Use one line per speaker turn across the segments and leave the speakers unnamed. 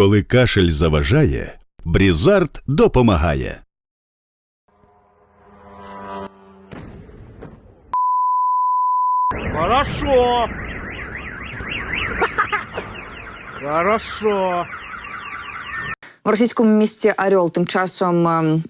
Коли кашель заважає, Брізард допомагає.
Хорошо. Хорошо.
В російському місті Аріол тим часом ем,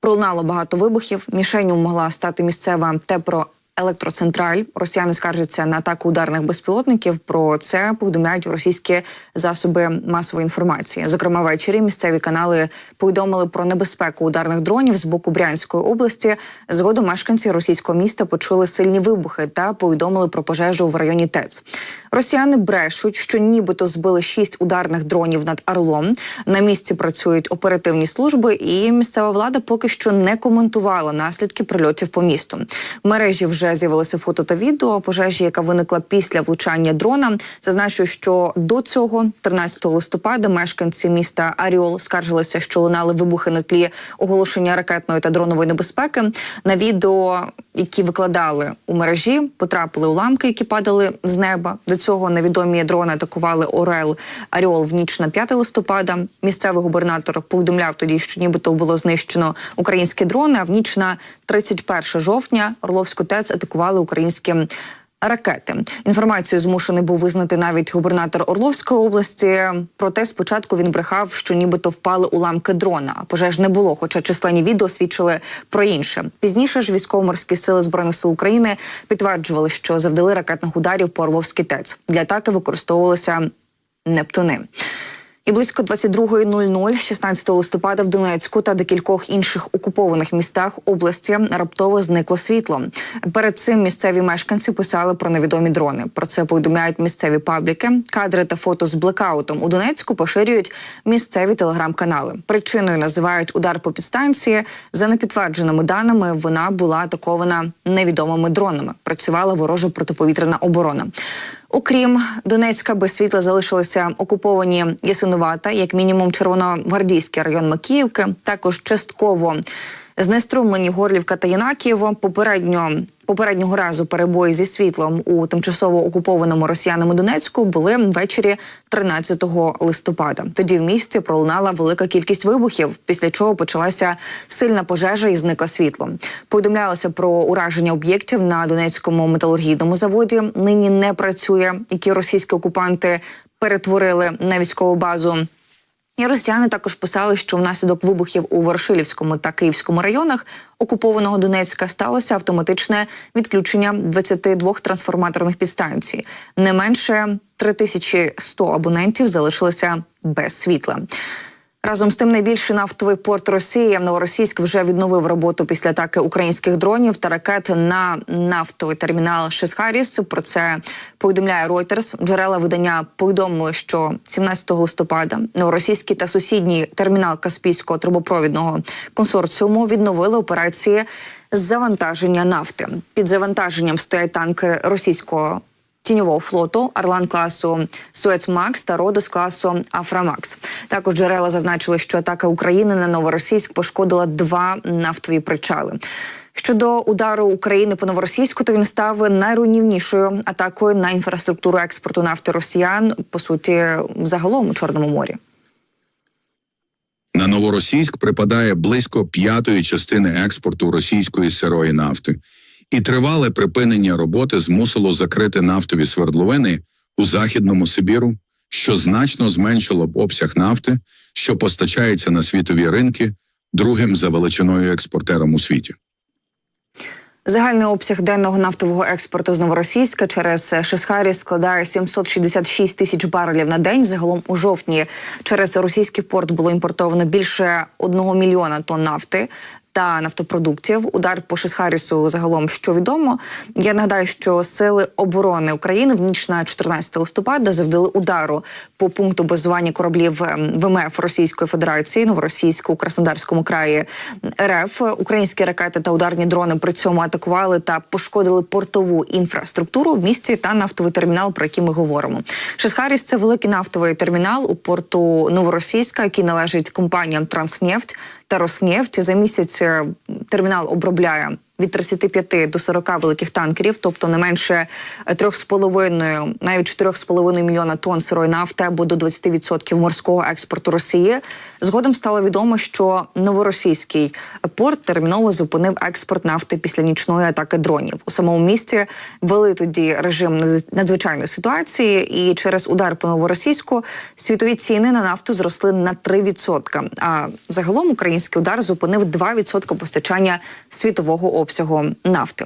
пролунало багато вибухів. Мішенью могла стати місцева тепро. Електроцентраль росіяни скаржаться на атаку ударних безпілотників. Про це повідомляють російські засоби масової інформації. Зокрема, ввечері місцеві канали повідомили про небезпеку ударних дронів з боку Брянської області. Згодом мешканці російського міста почули сильні вибухи та повідомили про пожежу в районі ТЕЦ. Росіяни брешуть, що нібито збили шість ударних дронів над Орлом. На місці працюють оперативні служби, і місцева влада поки що не коментувала наслідки прильотів по місту. Мережі вже з'явилося фото та відео пожежі, яка виникла після влучання дрона. Зазначу, що до цього, 13 листопада, мешканці міста Аріол скаржилися, що лунали вибухи на тлі оголошення ракетної та дронової небезпеки. На відео, які викладали у мережі, потрапили уламки, які падали з неба. До цього невідомі дрони атакували Орел Аріол в ніч на 5 листопада. Місцевий губернатор повідомляв тоді, що нібито було знищено українські дрони. А в ніч на 31 жовтня Орловську ТЕЦ атакували українські. Ракети інформацію змушений був визнати навіть губернатор Орловської області. Проте спочатку він брехав, що нібито впали уламки дрона. Пожеж не було, хоча численні відео свідчили про інше. Пізніше ж військово-морські сили збройних сил України підтверджували, що завдали ракетних ударів по Орловській ТЕЦ. Для атаки використовувалися Нептуни. І близько 22.00 16 листопада в Донецьку та декількох інших окупованих містах області раптово зникло світло. Перед цим місцеві мешканці писали про невідомі дрони. Про це повідомляють місцеві пабліки. Кадри та фото з блекаутом у Донецьку поширюють місцеві телеграм-канали. Причиною називають удар по підстанції. За непідтвердженими даними, вона була атакована невідомими дронами. Працювала ворожа протиповітряна оборона. Окрім Донецька, без світла залишилися окуповані Ясинувата, як мінімум Червоногвардійський район Макіївки, також частково знеструмлені Горлівка та Янакієво. Попередньо попереднього разу перебої зі світлом у тимчасово окупованому росіянами Донецьку були ввечері 13 листопада. Тоді в місті пролунала велика кількість вибухів, після чого почалася сильна пожежа і зникло світло. Повідомлялося про ураження об'єктів на Донецькому металургійному заводі. Нині не працює, які російські окупанти перетворили на військову базу. І росіяни також писали, що внаслідок вибухів у Ворошилівському та Київському районах окупованого Донецька сталося автоматичне відключення 22 трансформаторних підстанцій. Не менше 3100 абонентів залишилися без світла. Разом з тим, найбільший нафтовий порт Росії Новоросійськ вже відновив роботу після атаки українських дронів та ракет на нафтовий термінал Шесхаріс. Про це повідомляє Reuters. Джерела видання повідомили, що 17 листопада новоросійський та сусідній термінал Каспійського трубопровідного консорціуму відновили операції завантаження нафти. Під завантаженням стоять танкери російського тіньового флоту Орлан класу Суец Макс та Родос класу Афрамакс. Також джерела зазначили, що атака України на новоросійськ пошкодила два нафтові причали. Щодо удару України по новоросійську, то він став найруйнівнішою атакою на інфраструктуру експорту нафти росіян по суті загалом у Чорному морі.
На новоросійськ припадає близько п'ятої частини експорту російської сирої нафти, і тривале припинення роботи змусило закрити нафтові свердловини у західному Сибіру, що значно зменшило б обсяг нафти, що постачається на світові ринки другим за величиною експортером у світі.
Загальний обсяг денного нафтового експорту з новоросійська через Шесхарі складає 766 тисяч барелів на день. Загалом у жовтні через російський порт було імпортовано більше 1 мільйона тонн нафти. Та нафтопродуктів удар по Шесхарісу загалом що відомо. Я нагадаю, що сили оборони України в ніч на 14 листопада завдали удару по пункту базування кораблів ем, ВМФ Російської Федерації Новоросійську Краснодарському краї РФ. Українські ракети та ударні дрони при цьому атакували та пошкодили портову інфраструктуру в місті та нафтовий термінал, про який ми говоримо. Шесхаріс це великий нафтовий термінал у порту Новоросійська, який належить компаніям Транснефть та Роснефть. За місяць е, термінал обробляє від 35 до 40 великих танкерів, тобто не менше е, 3,5, навіть 4,5 мільйона тонн сирої нафти або до 20% морського експорту Росії. Згодом стало відомо, що новоросійський порт терміново зупинив експорт нафти після нічної атаки дронів. У самому місті ввели тоді режим надз- надзвичайної ситуації, і через удар по новоросійську світові ціни на нафту зросли на 3%. А загалом український удар зупинив 2% постачання світового обсягу нафти.